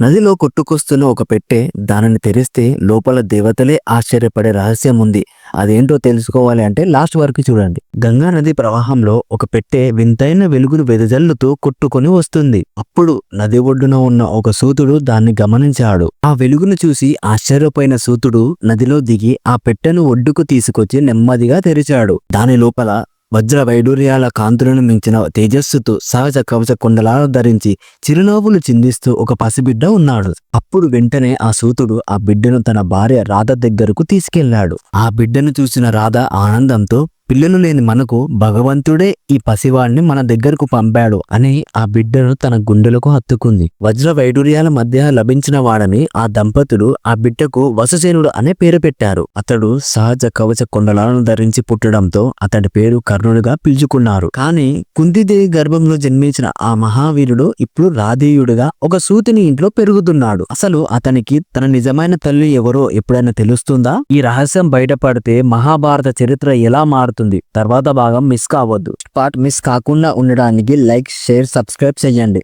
నదిలో కొట్టుకొస్తున్న ఒక పెట్టె దానిని తెరిస్తే లోపల దేవతలే ఆశ్చర్యపడే రహస్యం ఉంది. అదేంటో తెలుసుకోవాలి అంటే లాస్ట్ వరకు చూడండి. గంగా నది ప్రవాహంలో ఒక పెట్టె వింతైన వెలుగును వెదజల్లుతూ కొట్టుకొని వస్తుంది. అప్పుడు నది ఒడ్డున ఉన్న ఒక సూతుడు దాన్ని గమనించాడు. ఆ వెలుగును చూసి ఆశ్చర్యపోయిన సూతుడు నదిలో దిగి ఆ పెట్టెను ఒడ్డుకు తీసుకొచ్చి నెమ్మదిగా తెరిచాడు. దాని లోపల వజ్ర వైడూర్యాల కాంతులను మించిన తేజస్సుతో సహజ కవచ కుండలాలు ధరించి చిరునవ్వులు చిందిస్తూ ఒక పసిబిడ్డ ఉన్నాడు. అప్పుడు వెంటనే ఆ సూతుడు ఆ బిడ్డను తన భార్య రాధ దగ్గరకు తీసుకెళ్ళాడు ఆ బిడ్డను చూసిన రాధ ఆనందంతో పిల్లలు లేని మనకు భగవంతుడే ఈ పసివాడిని మన దగ్గరకు పంపాడు అని ఆ బిడ్డను తన గుండెలకు హత్తుకుంది. వజ్ర వైడూర్యాల మధ్య లభించిన వాడని ఆ దంపతులు ఆ బిడ్డకు వసుసేనుడు అనే పేరు పెట్టారు. అతడు సహజ కవచ కొండలను ధరించి పుట్టడంతో అతడి పేరు కర్ణుడిగా పిలుచుకున్నారు. కానీ కుంతిదేవి గర్భంలో జన్మించిన ఆ మహావీరుడు ఇప్పుడు రాధేయుడుగా ఒక సూతిని ఇంట్లో పెరుగుతున్నాడు. అసలు అతనికి తన నిజమైన తల్లి ఎవరో ఎప్పుడైనా తెలుస్తుందా? ఈ రహస్యం బయటపడితే మహాభారత చరిత్ర ఎలా మారుతుంది? తర్వాత భాగం మిస్ కావద్దు. పార్ట్ మిస్ కాకుండా ఉండడానికి లైక్ షేర్ సబ్స్క్రైబ్ చేయండి.